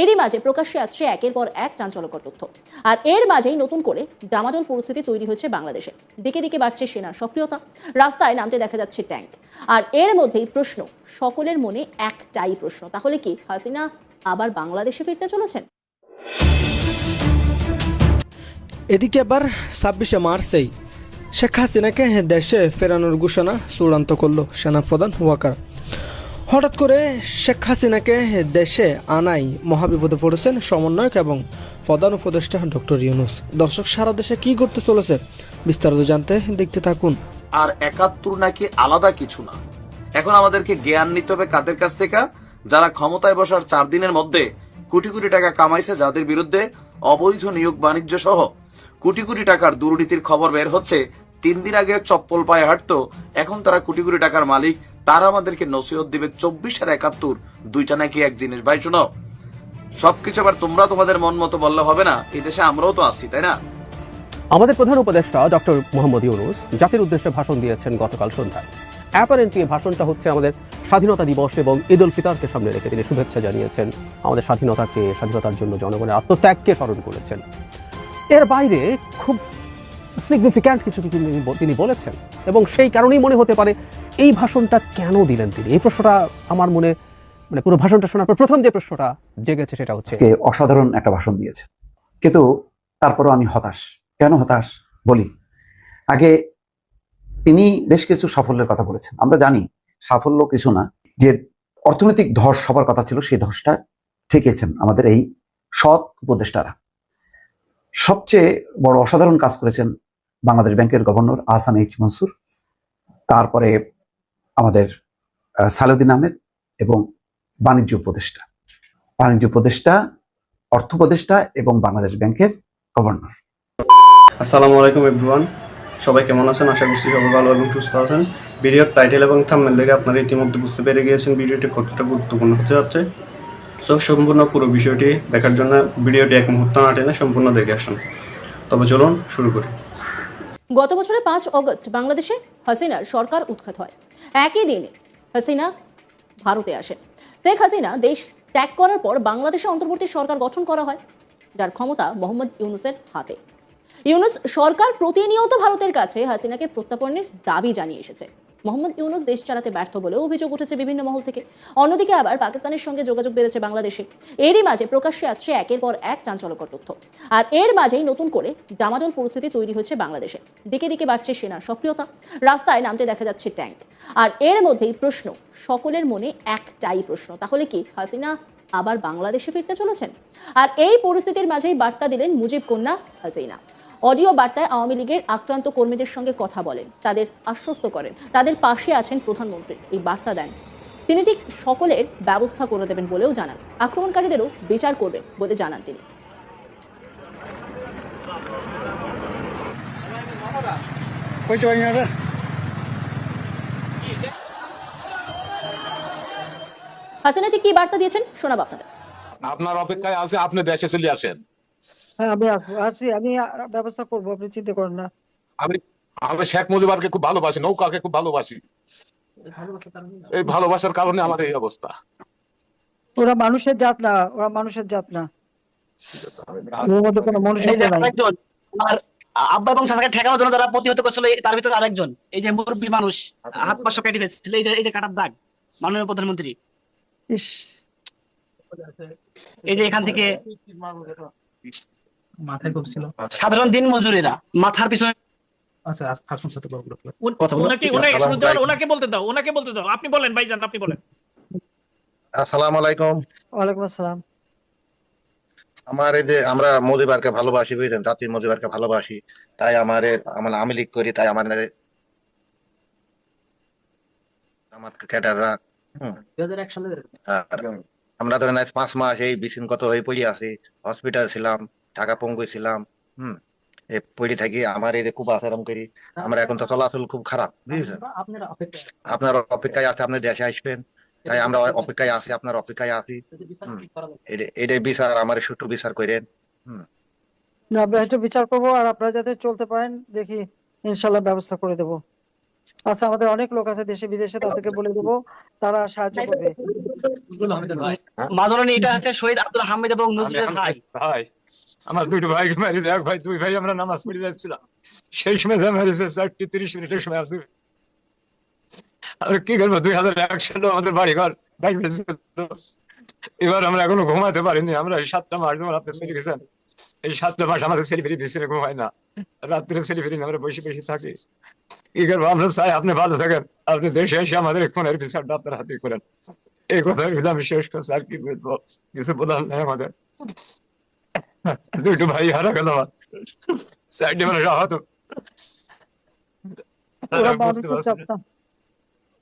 এরই মাঝে প্রকাশ্যে আসছে একের পর এক চাঞ্চল্যকর তথ্য। আর এর মাঝেই নতুন করে ডামাডোল পরিস্থিতি তৈরি হয়েছে বাংলাদেশে। দিকে দিকে বাড়ছে সেনার সক্রিয়তা, রাস্তায় নামতে দেখা যাচ্ছে ট্যাঙ্ক। আর এর মধ্যেই প্রশ্ন, সকলের মনে একটাই প্রশ্ন, তাহলে কি হাসিনা আবার বাংলাদেশে ফিরতে চলেছেন? এদিকে আবার ছাব্বিশে মার্চেই শেখ হাসিনাকে দেশে ফেরানোর ঘোষণা চূড়ান্ত করল সেনাপ্রধান ওয়াকার। হঠাৎ করে শেখ হাসিনাকে দেশে আনাই মহাবিপদে পড়েছেন সমন্বয়ক এবং প্রধান উপদেষ্টা ডক্টর ইউনুস। দর্শক, সারা দেশে কি করতে চলেছে বিস্তারিত জানতে দেখতে থাকুন। আর একাত্তর নাকি আলাদা কিছু না? এখন আমাদেরকে জ্ঞান নিতে হবে কাদের কাছ থেকে? যারা ক্ষমতায় বসার চার দিনের মধ্যে কোটি কোটি টাকা কামাইছে যাদের বিরুদ্ধে অবৈধ নিয়োগ বাণিজ্য সহ কোটি কোটি টাকার দুর্নীতির খবর বের হচ্ছে, তিন দিন আগে চপ্পল পায়ে হাঁটতো, এখন তারা কোটি কোটি টাকার মালিক তারা আমাদেরকে নসিহত দিবে চব্বিশ আর একাত্তর। দুইটা নাকি এক জিনিস। ভাই, শোনো, সবকিছু আবার তোমরা তোমাদের মন মতো বললে হবে না। এই দেশে আমরাও তো আছি, তাই না? আমাদের প্রধান উপদেষ্টা ডক্টর মোহাম্মদ ইউনুস জাতির উদ্দেশ্যে ভাষণ দিয়েছেন গতকাল সন্ধ্যায়। অ্যাপারেন্টলি ভাষণটা হচ্ছে আমাদের স্বাধীনতা দিবস এবং ঈদ উল ফিতরকে সামনে রেখে তিনি শুভেচ্ছা জানিয়েছেন। আমাদের স্বাধীনতাকে, স্বাধীনতার জন্য জনগণের আত্মত্যাগকে স্মরণ করেছেন। এর বাইরে খুব সিগনিফিক্যান্ট কিছু তিনি বলেছেন এবং সেই কারণেই মনে হতে পারে এই ভাষণটা কেন দিলেন তিনি? এই প্রশ্নটা আমার মনে মানে পুরো ভাষণটা শোনার পর প্রথম যে প্রশ্নটা জেগেছে সেটা হচ্ছে অসাধারণ একটা ভাষণ দিয়েছে। কিন্তু তারপরও আমি হতাশ। কেন হতাশ? বলি, আগে তিনি বেশ কিছু সাফল্যের কথা বলেছেন। আমরা জানি সাফল্য কিছু না, যে অর্থনৈতিক ধস সবার কথা ছিল, সেই ধসটা ঠেকেছেন আমাদের এই সৎ উপদেষ্টারা। সবচেয়ে বড় অসাধারণ কাজ করেছেন বাংলাদেশ ব্যাংকের গভর্নর আহসান এইচ মনসুর। তারপরে আমাদের আহ, সালাউদ্দিন আহমেদ এবং বাণিজ্য উপদেষ্টা। বাণিজ্য উপদেষ্টা অর্থ উপদেষ্টা এবং বাংলাদেশ ব্যাংকের গভর্নর। আসসালামু আলাইকুম এভরিওয়ান। সবাই কেমন আছেন? আশা করছি সবাই ভালো এবং সুস্থ আছেন। ভিডিওর টাইটেল এবং থাম্বনেল দেখে আপনারা ইতিমধ্যে বুঝতে পেরে গিয়েছেন ভিডিওটি কতটা গুরুত্বপূর্ণ হতে যাচ্ছে। সো সম্পূর্ণ পুরো বিষয়টি দেখার জন্য ভিডিওটি এক মুহূর্ত না সম্পূর্ণ দেখে আসুন। তবে চলুন শুরু করি। গত বছরে পাঁচ অগস্ট বাংলাদেশে হাসিনার সরকার উৎখাত হয়। একই দিনে হাসিনা ভারতে আসেন। শেখ হাসিনা দেশ ত্যাগ করার পর বাংলাদেশে অন্তর্বর্তী সরকার গঠন করা হয়, যার ক্ষমতা মোহাম্মদ ইউনুসের হাতে। ইউনুস সরকার প্রতিনিয়ত ভারতের কাছে হাসিনাকে প্রত্যাপনের দাবি জানিয়ে এসেছে। মোহাম্মদ ইউনুস দেশ চালাতে ব্যর্থ বলেও অভিযোগ উঠেছে বিভিন্ন মহল থেকে। অন্যদিকে আবার পাকিস্তানের সঙ্গে যোগাযোগ বেড়েছে বাংলাদেশে। এরই মাঝে প্রকাশ্যে আসছে একের পর এক চাঞ্চল্যকর তথ্য। আর এর মাঝেই নতুন করে ডামাডোল পরিস্থিতি তৈরি হয়েছে বাংলাদেশে। দিকে দিকে বাড়ছে সেনার সক্রিয়তা, রাস্তায় নামতে দেখা যাচ্ছে ট্যাঙ্ক। আর এর মধ্যেই প্রশ্ন, সকলের মনে একটাই প্রশ্ন, তাহলে কি হাসিনা আবার বাংলাদেশে ফিরতে চলেছেন? আর এই পরিস্থিতির মাঝেই বার্তা দিলেন মুজিব কন্যা হাসিনা। অডিও বার্তায় আওয়ামী লীগের আক্রান্ত কর্মীদের সঙ্গে কথা বলেন তাদের আশ্বস্ত করেন। তাদের পাশে আছেন প্রধানমন্ত্রী এই বার্তা দেন। তিনি ঠিক সকলের ব্যবস্থা করে দেবেন বলেও জানান। আক্রমণকারীদেরও বিচার করবেন বলে জানান তিনি। হাসিনা ঠিক কি বার্তা দিয়েছেন? শোনাব আপনাদের। আপনার অপেক্ষায় আছে আপনি দেশে চলে আসেন। হ্যাঁ আমি আস- আছি আমি ব্যবস্থা করব আপনি চিন্তা করেন না। আমি আমি শেখ মুজিবারকে খুব ভালোবাসি নৌকাকে খুব ভালোবাসি। এই ভালোবাসার কারণে আমার এই অবস্থা। ওরা মানুষের জাত না ওরা মানুষের জাত না। আব্বা এবং সাদাকে ঠেকানোর জন্য যারা প্রতিহত করছিল তার ভিতরে আরেকজন এই যে মুরব্বী মানুষ হাত পাশে কেটে ফেলছিল এই যে এই যে কাটার দাগ মাননীয় প্রধানমন্ত্রী। এই যে এখান থেকে সাধারণ দিন মজুরিরা মাথার পিছনে উন- কথা ওনাকে ওনাকে শুনতে ওনাকে বলতে দাও ওনাকে বলতে দাও। আপনি বলেন ভাইজান আপনি বলেন। আসসালামু আলাইকুম। ওয়ালাইকুম আসসালাম। আমার এই যে আমরা মজিবারকে ভালোবাসি বুঝলেন? জাতির মজিবারকে ভালোবাসি। তাই আমার আমার আমি লীগ করি তাই আমার আমার ক্যাডাররা আর আমরা ধরেন আজ পাঁচ মাস এই বিশৃঙ্খত হয়ে পড়ে আছি হসপিটাল ছিলাম ঢাকা পঙ্গু ছিলাম হুম এই পড়ে থাকি আমার এই খুব আসারাম করি আমার এখন তো চলাচল খুব খারাপ আপনার অপেক্ষায় আছে আপনি দেশে আসবেন তাই আমরা অপেক্ষায় আছি আপনার অপেক্ষায় আছি এটা- এটাই বিচার আমার সুষ্ঠু বিচার করেন না বিচার করব আর আপনারা যাতে চলতে পারেন দেখি ইনশাল্লাহ ব্যবস্থা করে দেবো। আচ্ছা আমাদের অনেক লোক আছে দেশে বিদেশে তাদেরকে বলে দেবো তারা সাহায্য করবে। মাজরানি এটা হচ্ছে শহীদ আব্দুল হামিদ এবং নজরুলের ভাই। ভাই আমার দুটো ভাইকে মারি দেখ ভাই দুই ভাই আমরা নামাজ পড়ে যাচ্ছিলাম। সেই সময় যা মেরেছে চারটি তিরিশ মিনিটের সময় আসবে আর কি করব দুই হাজার এক সালে আমাদের বাড়ি ঘর এবার আমরা এখনও ঘুমাতে পারিনি আমরা সাতটা মাস যখন আপনি চলে গেছেন এই সাতটা মাস আমাদের সেলিব্রিটি বিছানে ঘুমায় না রাত্রে সেলিব্রিটি আমরা বসে বসে থাকি কি করব আমরা চাই আপনি ভালো থাকেন আপনি দেশে এসে আমাদের ফোনের বিচারটা আপনার হাতে করেন এই কথা বলে আমি শেষ করছি আর কি বলব কিছু বলার নেই আমাদের দুটো ভাই হারা গেল আমার সাইডে মানে আহত ওরা বুঝতে মানুষের পারছি চাপ না। না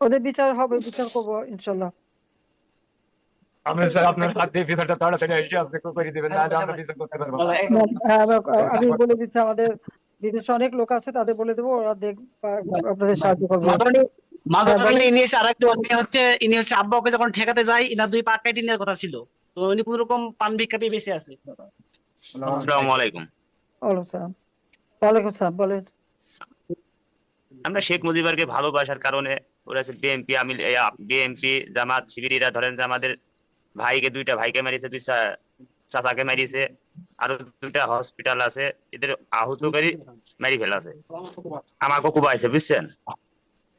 ওদের বিচার হবে বিচার করব ইনশাল্লাহ আমি স্যার আপনার হাত দিয়ে বিচারটা তাড়াতাড়ি এসে আপনি করে দিবেন না আমরা বিচার করতে পারব না। আমি বলে দিচ্ছি আমাদের বিদেশে অনেক লোক আছে তাদের বলে দেবো ওরা দেখ আপনাদের সাহায্য করবে। মাজরানি মাজরানি ইনি এসে আরেকটা উনি হচ্ছে ইনি হচ্ছে আব্বাকে যখন ঠেকাতে যায় ইনার দুই পা কেটে নেওয়ার কথা ছিল। তো উনি কোন রকম পান ভিক্ষা পেয়ে বেঁচে আছে। আসসালামু আলাইকুম। ওয়ালাইকুম সালাম। ওয়ালাইকুম সালাম বলেন। আমরা শেখ মুজিবুরকে ভালোবাসার কারণে ওরা বিএনপি আমি বিএনপি জামাত শিবিরিরা ধরেন যে আমাদের ভাইকে দুইটা ভাইকে মারিছে দুই চাচাকে মারিছে আরও দুইটা হসপিটাল আছে এদের আহত করে মারি ফেলাছে। আমাকে কুবাইছে বুঝছেন?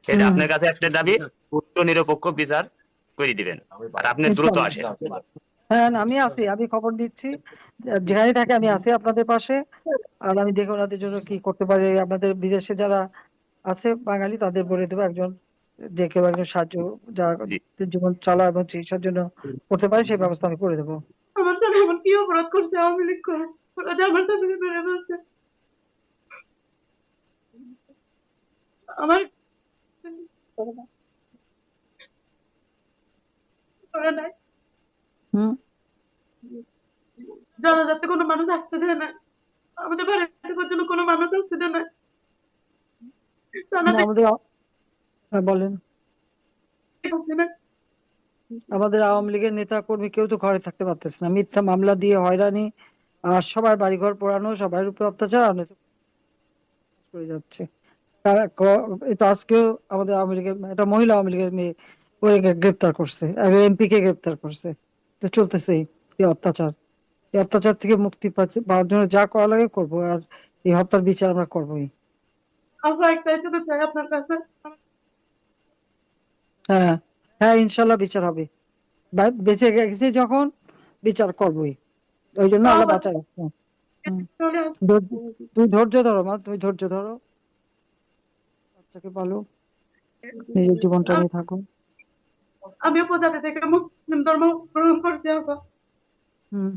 সেটা আপনার কাছে একটা দাবি উচ্চ নিরপেক্ষ বিচার করে দিবেন। আর আপনি দ্রুত আসেন। হ্যাঁ আমি আছি আমি খবর দিচ্ছি। যেখানে থাকে আমি আছি আপনাদের পাশে। আর আমি দেখে ওনাদের জন্য কি করতে পারি আপনাদের বিদেশে যারা আছে বাঙালি তাদের বলে দেবো একজন যে কেউ একজন সাহায্য যারা জীবন চলা এবং চিকিৎসার জন্য করতে পারে সেই ব্যবস্থা আমি করে দেবো। আমার স্বামী এমন কি অপরাধ করছে আওয়ামী লীগ করে। ওরা যে আমার স্বামীকে মেরে ফেলছে। আমার জানাজাতে কোনো মানুষ আসতে দেয় না। আমাদের বাড়িতে পর্যন্ত কোনো মানুষ আসতে দেয় না আমাদের হ্যাঁ, বলেন। আমাদের আওয়ামী লীগের নেতা কর্মী কেউ তো ঘরে থাকতে পারতেছে না। মিথ্যা মামলা দিয়ে হয়রানি আর সবার বাড়িঘর পোড়ানো সবার উপরে অত্যাচার করে যাচ্ছে। তো আজকেও আমাদের আওয়ামী লীগের একটা মহিলা আওয়ামী লীগের মেয়ে ওকে গ্রেপ্তার করছে এমপি কে গ্রেপ্তার করছে। তো চলতেছেই এই অত্যাচার। এই অত্যাচার থেকে মুক্তি পাওয়ার জন্য যা করা লাগে করব আর এই হত্যার বিচার আমরা করবোই। চাই আপনার কাছে। হ্যাঁ হ্যাঁ ইনশাল্লাহ বিচার হবে। বেঁচে গেছে যখন বিচার করবোই। ওই জন্য আল্লাহ বাঁচা রাখছে তুই ধৈর্য ধরো। মা তুমি ধৈর্য ধরো। বাচ্চাকে পালো নিজের জীবনটা নিয়ে থাকো। আমি উপজাতি থেকে মুসলিম ধর্ম গ্রহণ করছি আবার হুম।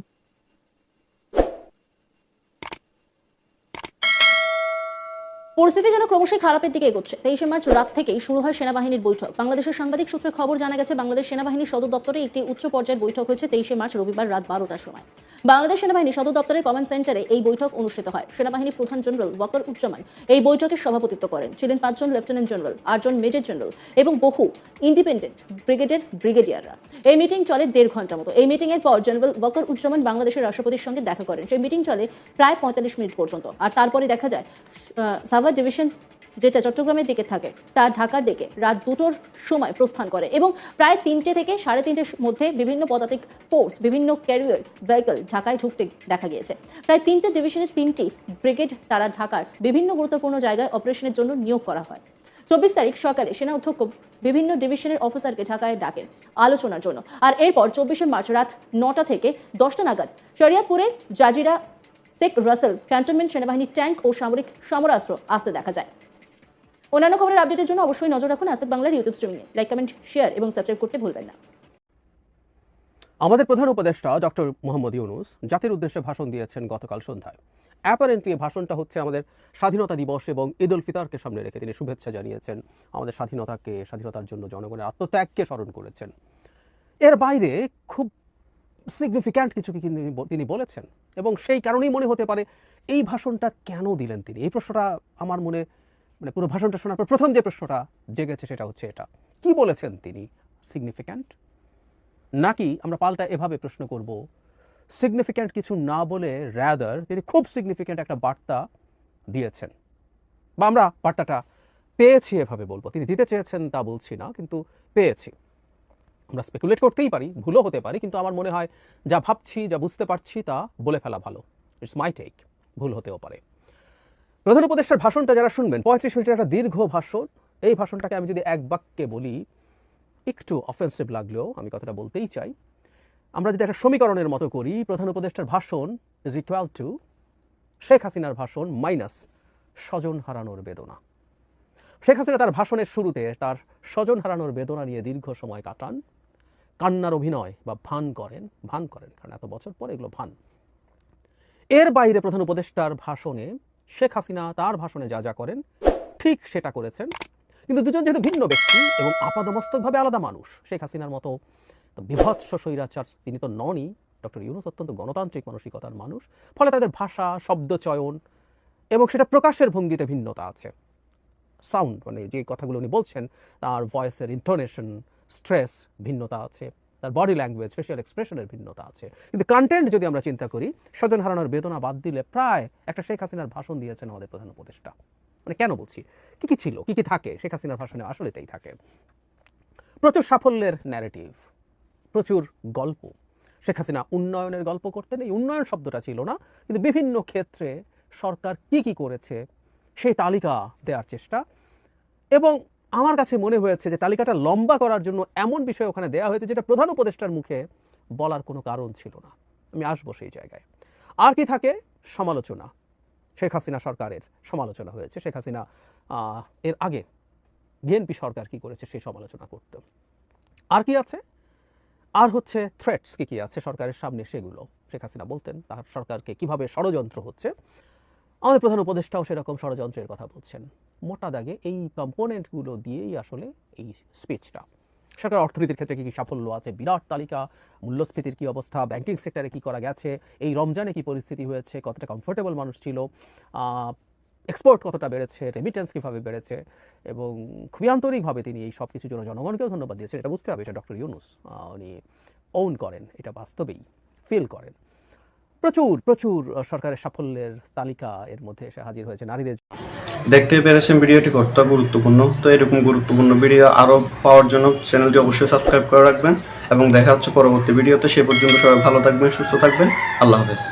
পরিস্থিতি যেন ক্রমশই খারাপের দিকে এগোচ্ছে। তেইশে মার্চ রাত থেকেই শুরু হয় সেনাবাহিনীর বৈঠক। বাংলাদেশের সাংবাদিক সূত্রে খবর জানা গেছে, বাংলাদেশ সেনাবাহিনীর সদর দপ্তরে একটি উচ্চ পর্যায়ের বৈঠক হয়েছে তেইশে মার্চ রবিবার রাত বারোটার সময়। বাংলাদেশ সেনাবাহিনী সদর দপ্তরের কমান্ড সেন্টারে এই বৈঠক অনুষ্ঠিত হয়। সেনাবাহিনীর প্রধান জেনারেল ওয়াকর উজ্জামান এই বৈঠকের সভাপতিত্ব করেন। ছিলেন পাঁচজন লেফটেন্যান্ট জেনারেল, আটজন মেজর জেনারেল এবং বহু ইন্ডিপেন্ডেন্ট ব্রিগেডের ব্রিগেডিয়াররা। এই মিটিং চলে দেড় ঘণ্টা মতো। এই মিটিং এর পর জেনারেল ওয়াকর উজ্জামান বাংলাদেশের রাষ্ট্রপতির সঙ্গে দেখা করেন। সেই মিটিং চলে প্রায় পঁয়তাল্লিশ মিনিট পর্যন্ত। আর তারপরে দেখা যায় সাভার ডিভিশন, যেটা চট্টগ্রামের দিকে থাকে তা ঢাকার দিকে রাত দুটোর সময় প্রস্থান করে এবং প্রায় তিনটে থেকে সাড়ে তিনটের মধ্যে বিভিন্ন পদাতিক ফোর্স বিভিন্ন ক্যারিয়ার ভেহিকল ঢাকায় ঢুকতে দেখা গিয়েছে। প্রায় তিনটে ডিভিশনের তিনটি ব্রিগেড তারা ঢাকার বিভিন্ন গুরুত্বপূর্ণ জায়গায় অপারেশনের জন্য নিয়োগ করা হয়। চব্বিশ তারিখ সকালে সেনা অধ্যক্ষ বিভিন্ন ডিভিশনের অফিসারকে ঢাকায় ডাকেন আলোচনার জন্য। আর এরপর চব্বিশে মার্চ রাত নটা থেকে দশটা নাগাদ শরিয়াতপুরের জাজিরা শেখ রাসেল ক্যান্টনমেন্ট সেনাবাহিনীর ট্যাঙ্ক ও সামরিক সমরাস্ত্র আসতে দেখা যায়। অন্যান্য খবরের আপডেটের জন্য অবশ্যই নজর রাখুন আস্তাক বাংলার ইউটিউব স্ট্রিমিংয়ে লাইক কমেন্ট শেয়ার এবং সাবস্ক্রাইব করতে ভুলবেন না। আমাদের প্রধান উপদেষ্টা ডক্টর মোহাম্মদ ইউনুস জাতির উদ্দেশ্যে ভাষণ দিয়েছেন গতকাল সন্ধ্যায়। অ্যাপারেন্টলি ভাষণটা হচ্ছে আমাদের স্বাধীনতা দিবস এবং ঈদ উল ফিতরকে সামনে রেখে তিনি শুভেচ্ছা জানিয়েছেন। আমাদের স্বাধীনতাকে, স্বাধীনতার জন্য জনগণের আত্মত্যাগকে স্মরণ করেছেন। এর বাইরে খুব সিগনিফিক্যান্ট কিছু কিন্তু তিনি বলেছেন। এবং সেই কারণেই মনে হতে পারে, এই ভাষণটা কেন দিলেন তিনি? এই প্রশ্নটা আমার মনে মানে পুরো ভাষণটা শোনার পর প্রথম যে প্রশ্নটা জেগেছে সেটা হচ্ছে এটা। কি বলেছেন তিনি? সিগনিফিক্যান্ট নাকি আমরা পাল্টা এভাবে প্রশ্ন করব সিগনিফিক্যান্ট কিছু না বলে র্যাদার তিনি খুব সিগনিফিক্যান্ট একটা বার্তা দিয়েছেন। বা আমরা বার্তাটা পেয়েছি এভাবে বলব। তিনি দিতে চেয়েছেন তা বলছি না, কিন্তু পেয়েছি। আমরা স্পেকুলেট করতেই পারি, ভুলও হতে পারি, কিন্তু আমার মনে হয় যা ভাবছি, যা বুঝতে পারছি তা বলে ফেলা ভালো। ইটস মাই টেক ভুল হতেও পারে। প্রধান উপদেষ্টার ভাষণটা যারা শুনবেন, পঁয়ত্রিশ মিনিটের একটা দীর্ঘ ভাষণ, এই ভাষণটাকে আমি যদি এক বাক্যে বলি, একটু অফেন্সিভ লাগলেও আমি কথাটা বলতেই চাই। আমরা যদি একটা সমীকরণের মতো করি, প্রধান উপদেষ্টার ভাষণ ইজ ইকুয়াল টু শেখ হাসিনার ভাষণ মাইনাস স্বজন হারানোর বেদনা। শেখ হাসিনা তার ভাষণের শুরুতে তার স্বজন হারানোর বেদনা নিয়ে দীর্ঘ সময় কাটান। কান্নার অভিনয় বা ভান করেন ভান করেন কারণ এত বছর পরে এগুলো ভান। এর বাইরে প্রধান উপদেষ্টার ভাষণে শেখ হাসিনা তার ভাষণে যা যা করেন, ঠিক সেটা করেছেন। কিন্তু দুজন যেহেতু ভিন্ন ব্যক্তি এবং আপাদমস্তকভাবে আলাদা মানুষ, শেখ হাসিনার মতো বিভৎস স্বৈরাচার তিনি তো ননই, ডক্টর ইউনুস অত্যন্ত গণতান্ত্রিক মানসিকতার মানুষ, ফলে তাদের ভাষা, শব্দ চয়ন এবং সেটা প্রকাশের ভঙ্গিতে ভিন্নতা আছে। সাউন্ড মানে যে কথাগুলো উনি বলছেন, তার ভয়েসের ইন্টোনেশন স্ট্রেস ভিন্নতা আছে, তার বডি ল্যাঙ্গুয়েজ ফেশিয়াল এক্সপ্রেশনের ভিন্নতা আছে। কিন্তু কন্টেন্ট যদি আমরা চিন্তা করি, স্বজন হারানোর বেদনা বাদ দিলে প্রায় একটা শেখ হাসিনার ভাষণ দিয়েছেন আমাদের প্রধান উপদেষ্টা। মানে কেন বলছি? কি কি ছিল? কি কি থাকে? শেখ হাসিনার ভাষণে আসলে তাই থাকে। প্রচুর সাফল্যের ন্যারেটিভ প্রচুর গল্প। শেখ হাসিনা উন্নয়নের গল্প করতেন, এই উন্নয়ন শব্দটা ছিল না, কিন্তু বিভিন্ন ক্ষেত্রে সরকার কি কি করেছে, সেই তালিকা দেওয়ার চেষ্টা। এবং আমার কাছে মনে হয়েছে যে তালিকাটা লম্বা করার জন্য এমন বিষয় ওখানে দেওয়া হয়েছে যেটা প্রধান উপদেষ্টার মুখে বলার কোনো কারণ ছিল না। আমি আসব সেই জায়গায়। আর কি থাকে? সমালোচনা। শেখ হাসিনা সরকারের সমালোচনা হয়েছে। শেখ হাসিনা এর আগে বিএনপি সরকার কি করেছে সেই সমালোচনা করতে। আর কি আছে? আর হচ্ছে থ্রেটস কি কি আছে সরকারের সামনে সেগুলো। শেখ হাসিনা বলতেন, তার সরকারকে কীভাবে ষড়যন্ত্র হচ্ছে? আমাদের প্রধান উপদেষ্টাও সেরকম ষড়যন্ত্রের কথা বলছেন। মোটা দাগে এই কম্পোনেন্টগুলো দিয়েই আসলে এই স্পিচটা সরকার অর্থনীতির ক্ষেত্রে কী কী সাফল্য আছে? বিরাট তালিকা, মূল্যস্ফীতির কী অবস্থা ব্যাংকিং সেক্টরে কী করা গেছে, এই রমজানে কী পরিস্থিতি হয়েছে, কতটা কমফোর্টেবল মানুষ ছিল এক্সপোর্ট কতটা বেড়েছে রেমিটেন্স কীভাবে বেড়েছে, এবং খুবই আন্তরিকভাবে তিনি এই সব কিছুর জন্য জনগণকেও ধন্যবাদ দিয়েছেন। এটা বুঝতে হবে, এটা ডক্টর ইউনুস উনি ওন করেন, এটা বাস্তবেই ফিল করেন। প্রচুর প্রচুর সরকারের সাফল্যের তালিকা এর মধ্যে এসে হাজির হয়েছে নারীদের। দেখতে পেরেছেন ভিডিওটি কত গুরুত্বপূর্ণ। তো এরকম গুরুত্বপূর্ণ ভিডিও আরও পাওয়ার জন্য চ্যানেলটি অবশ্যই সাবস্ক্রাইব করে রাখবেন এবং দেখা হচ্ছে পরবর্তী ভিডিওতে। সে পর্যন্ত সবাই ভালো থাকবেন, সুস্থ থাকবেন। আল্লাহ হাফেজ।